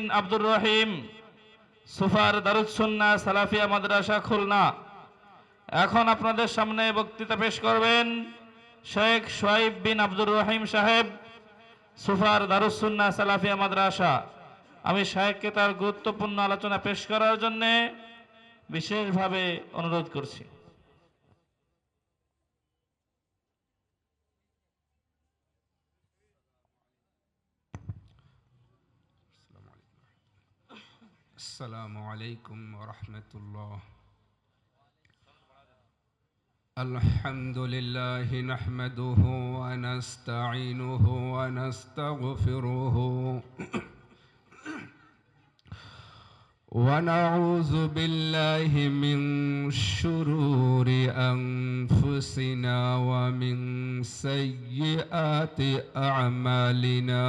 বিন আব্দুর রহিম, সুফার দারুসুন্না সালাফিয়া মাদ্রাসা খুলনা। এখন আপনাদের সামনে বক্তৃতা পেশ করবেন শেখ সোয়াইব বিন আব্দুর রহিম সাহেব, সুফার দারুসুন্না সালাফিয়া মাদ্রাসা। আমি শাহেককে তার গুরুত্বপূর্ণ আলোচনা পেশ করার জন্যে বিশেষভাবে অনুরোধ করছি। السلام عليكم ورحمة الله. الحمد لله نحمده ونستعينه ونستغفره. ونعوذ بالله من شرور أنفسنا ومن سيئات أعمالنا.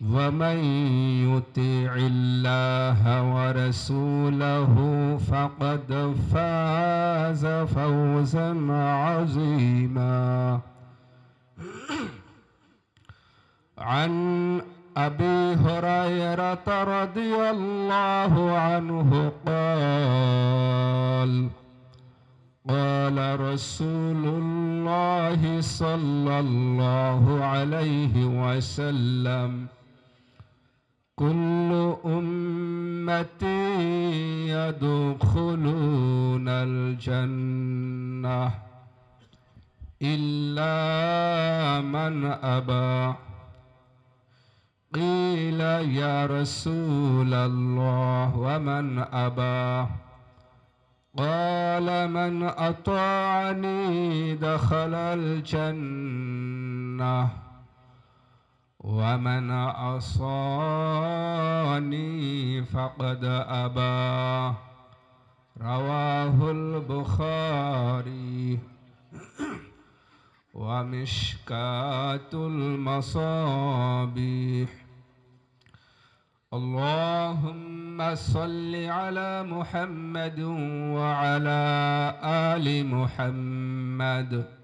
ومن يطيع الله ورسوله فقد فاز فوزا عظيما. عن أبي هريرة رضي الله عنه قال قال رسول الله صلى الله عليه وسلم كل أمتي يدخلون الجنة إلا من أبى. قيل يا رسول الله ومن أبى؟ قال من أطاعني دخل الجنة. ومن عصاني فقد أبى. رواه البخاري. ومشكاة المصابيح. اللهم صل على محمد وعلى آل محمد.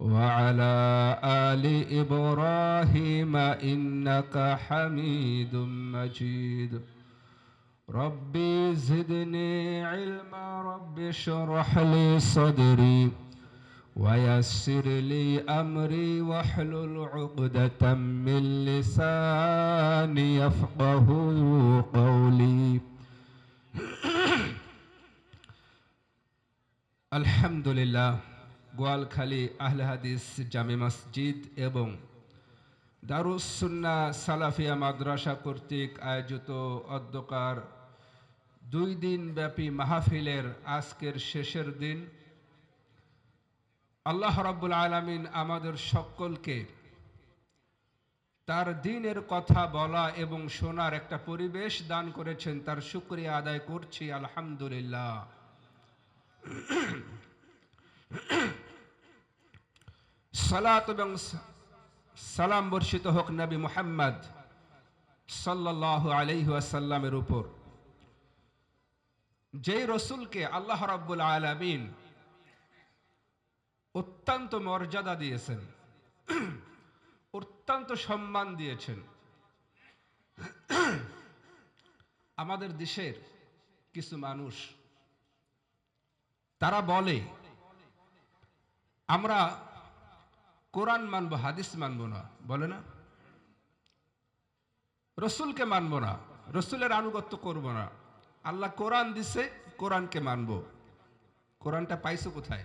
وعلى آل إبراهيم إنك حميد مجيد. ربي زدني علما ربي اشرح لي صدري ويسر لي أمري واحلل عقدة من لساني يفقه قولي. الحمد لله. গোয়ালখালী আহলে হাদিস জামে মসজিদ এবং দারুসুন্না সালাফিয়া মাদ্রাসা কর্তৃক আয়োজিত অধ্যকার দুই দিন ব্যাপী মাহফিলের আজকের শেষের দিন আল্লাহ রাব্বুল আলামিন আমাদের সকলকে তার দিনের কথা বলা এবং শোনার একটা পরিবেশ দান করেছেন, তার শুক্রিয়া আদায় করছি, আলহামদুলিল্লাহ। সালাত এবং সালাম বর্ষিত হোক নবী মুহাম্মদ সাল্লাল্লাহু আলাইহি ওয়াসাল্লামের উপর। যেই রসুলকে আল্লাহ রাব্বুল আলামিন অত্যন্ত মর্যাদা দিয়েছেন, অত্যন্ত সম্মান দিয়েছেন, আমাদের দেশের কিছু মানুষ, তারা বলে, আমরা কোরআন মানব, হাদিস মানব না। বলে না? রসুলকে মানব না। রসুলের আনুগত্য করব না। আল্লাহ কোরআন দিছে, কোরআনকে মানব। কোরআনটা পাইছো কোথায়?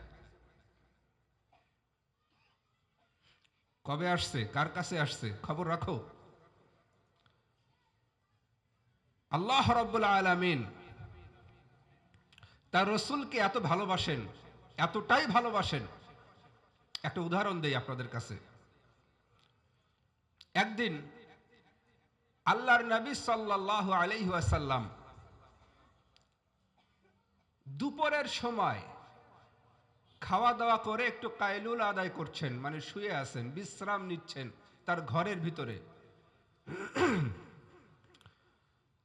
কবে আসছে? কার কাছে আসছে? খবর রাখো। আল্লাহ রব্বুল আলামিন তার রসুলকে এত ভালোবাসেন, এতটাই ভালোবাসেন একটা উদাহরণ দেই আপনাদের কাছে। একদিন আল্লাহর নবী সাল্লাহ আলাইহাসাল্লাম দুপুরের সময় খাওয়া দাওয়া করে একটু কায়লুল আদায় করছেন মানে শুয়ে আছেন, বিশ্রাম নিচ্ছেন তার ঘরের ভিতরে।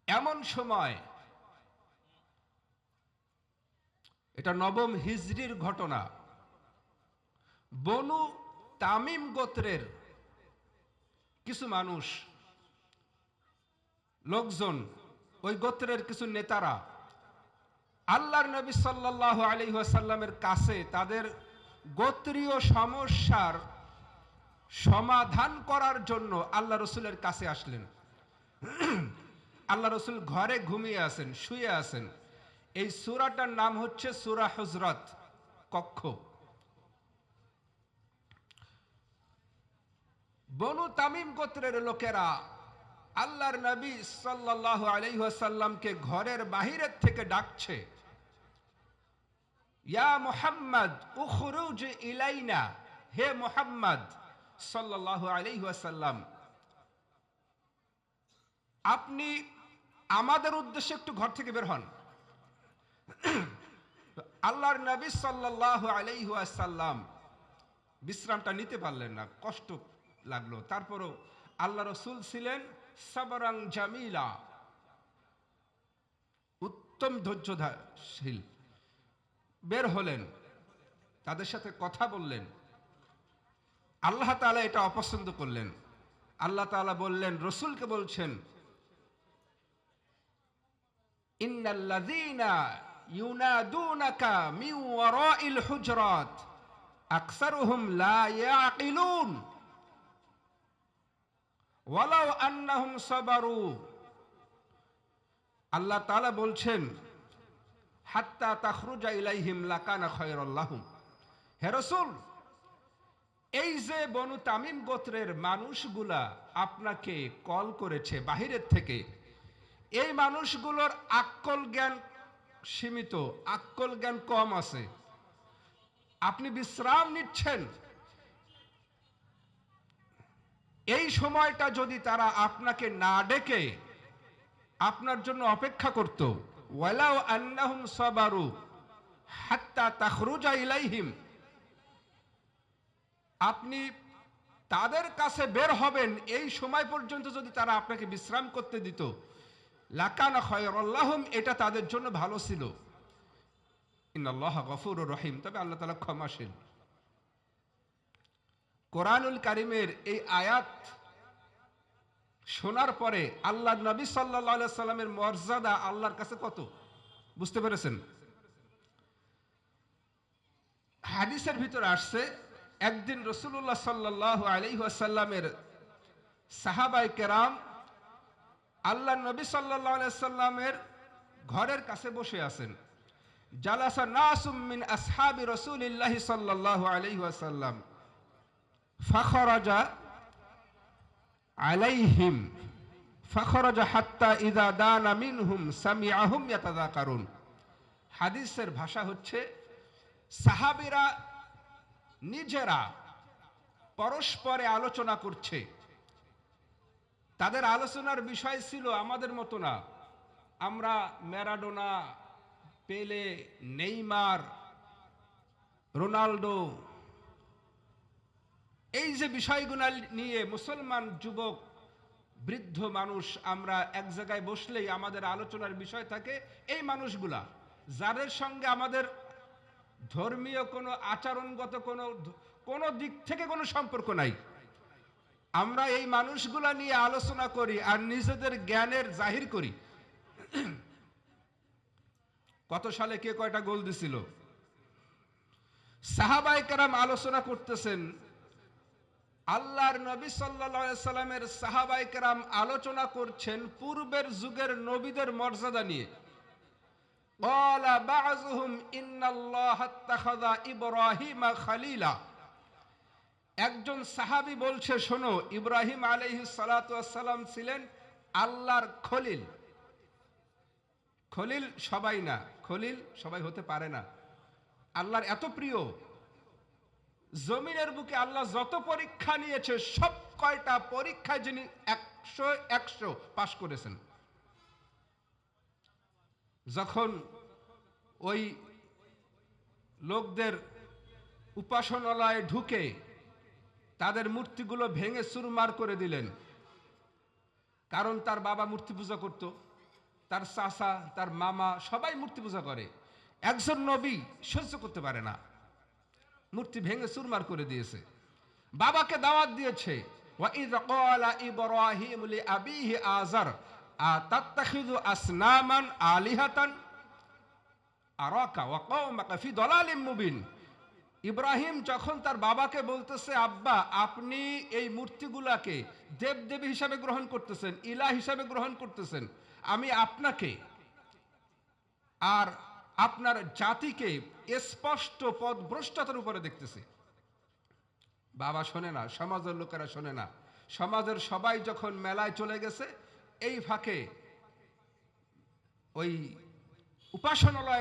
এমন সময় এটা নবম হিজরির ঘটনা। বনু তামিম গোত্রের কিছু মানুষ, লোকজন, ওই গোত্রের কিছু নেতারা আল্লাহর নবী সাল্লাহ আলহিহাসাল্লামের কাছে তাদের গোত্রীয় সমস্যার সমাধান করার জন্য আল্লাহ রসুলের কাছে আসলেন। আল্লাহ রসুল ঘরে ঘুমিয়ে আছেন, শুয়ে আছেন। এই সুরাটার নাম হচ্ছে সুরা হজরত, কক্ষ। বনু তামিম গোত্রের লোকেরা আল্লাহর নবী সাল্লাহ আলাইসাল্লামকে ঘরের বাহিরের থেকে ডাকছে। ইয়া মোহাম্মদ, উখরুজ ইলাইনা। হে মোহাম্মদ সাল্লাহ আলাইসাল্লাম আপনি আমাদের উদ্দেশ্যে একটু ঘর থেকে বের হন। আল্লাহর নবী সাল্লাহ আলাইসাল্লাম বিশ্রামটা নিতে পারলেন না, কষ্ট লাগল। তারপরও আল্লাহ রসুল ছিলেন সাবরাং জামিলা, উত্তম ধৈর্যশীল বের হলেন, তাদের সাথে কথা বললেন। আল্লাহ তালা এটা অপছন্দ করলেন। আল্লাহ তালা বললেন, রসুলকে বলছেন, ইন্নাল্লাযীনা হুজরাত ওয়ালাউ আন্নাহুম সাবারু। আল্লাহ তাআলা বলছেন, হাত্তা তাখরুজা ইলাইহিম লাকানা খায়রাল্লাহুম হে রাসূল, এই যে বনু তামিম গোত্রের মানুষগুলা আপনাকে কল করেছে বাহিরের থেকে, এই মানুষগুলোর আক্কল জ্ঞান সীমিত, আক্কল জ্ঞান কম আছে। আপনি বিশ্রাম নিচ্ছেন এই সময়টা যদি তারা আপনাকে না ডেকে, আপনার জন্য অপেক্ষা করত। আপনি তাদের কাছে বের হবেন, এই সময় পর্যন্ত যদি তারা আপনাকে বিশ্রাম করতে দিত। লাকানা এটা তাদের জন্য ভালো ছিল। গফুর রহিম। তবে আল্লাহ তালা ক্ষমাশীল। কোরআনুল কারিমের এই আয়াত শোনার পরে আল্লাহ নবী সাল্লাহ সাল্লামের মর্যাদা আল্লাহর কাছে কত? বুঝতে পেরেছেন? হাদিসের ভিতরে আসছে, একদিন রসুল্লাহ সাল্লাহ আলহিহাসাল্লামের সাহাবাই কেরাম আল্লাহ নবী সাল্লাহ সাল্লামের ঘরের কাছে বসে আছেন। জালাসা নাসুম মিন আসহাবি রসুলিল্লাহি সাল্লাহ আলহিহাসাল্লাম ফাখরাজা আলাইহিম ফখরজ হাত্তা ইদা দানা মিনহুম সামিআহুম ইয়াতাযাকারুন হাদিসের ভাষা হচ্ছে, সাহাবীরা নিজেরা পরস্পরে আলোচনা করছে। তাদের আলোচনার বিষয় ছিল আমাদের মতো না। আমরা ম্যারাডোনা, পেলে, নেইমার রোনাল্ডো এই যে বিষয়গুলো নিয়ে মুসলমান যুবক, বৃদ্ধ মানুষ আমরা এক জায়গায় বসলেই আমাদের আলোচনার বিষয় থাকে, এই মানুষগুলা, যাদের সঙ্গে আমাদের ধর্মীয় কোনো আচরণগত কোনো কোনো দিক থেকে কোনো সম্পর্ক নাই, আমরা এই মানুষগুলা নিয়ে আলোচনা করি আর নিজেদের জ্ঞানের জাহির করি। কত সালে কে কয়টা গোল দিছিল? সাহাবাই কারাম আলোচনা করতেছেন আল্লাহর নবী সাল্লামের সাহাবাইকেরাম আলোচনা করছেন পূর্বের যুগের নবীদের মর্যাদা নিয়ে। একজন সাহাবি বলছে, শোনো, ইব্রাহিম আলহি সালাম ছিলেন আল্লাহর খলিল। খলিল সবাই না, খলিল সবাই হতে পারে না। আল্লাহর এত প্রিয় জমিনের বুকে আল্লাহ যত পরীক্ষা নিয়েছে, সব কয়টা পরীক্ষায় যিনি একশো একশো পাশ করেছেন। যখন ওই লোকদের উপাসনালয়ে ঢুকে তাদের মূর্তিগুলো ভেঙে চুরমার করে দিলেন, কারণ তার বাবা মূর্তি পূজা করত, তার চাচা, তার মামা সবাই মূর্তি পূজা করে। একজন নবী সহ্য করতে পারে না। মূর্তি ভেঙে চুরমার করে দিয়েছে। বাবাকে দাওয়াত দিয়েছে ইব্রাহিম আবিহি আজার আতাত্তাখিযু আসনামান আলিহাতান? আরাকা ওয়া কওমাকা ফি দালালিম মুবিন। ইব্রাহিম যখন তার বাবাকে বলতেছে, আব্বা, আপনি এই মূর্তিগুলাকে দেবদেবী হিসাবে গ্রহণ করতেছেন ইলা হিসাবে গ্রহণ করতেছেন, আমি আপনাকে, আর আপনার জাতিকে স্পষ্ট পদ ভ্রষ্টতার উপরে দেখতেছে। বাবা শোনে না, সমাজের লোকেরা শোনে না। সমাজের সবাই যখন মেলায় চলে গেছে, এই ফাঁকে ওই উপাসনালয়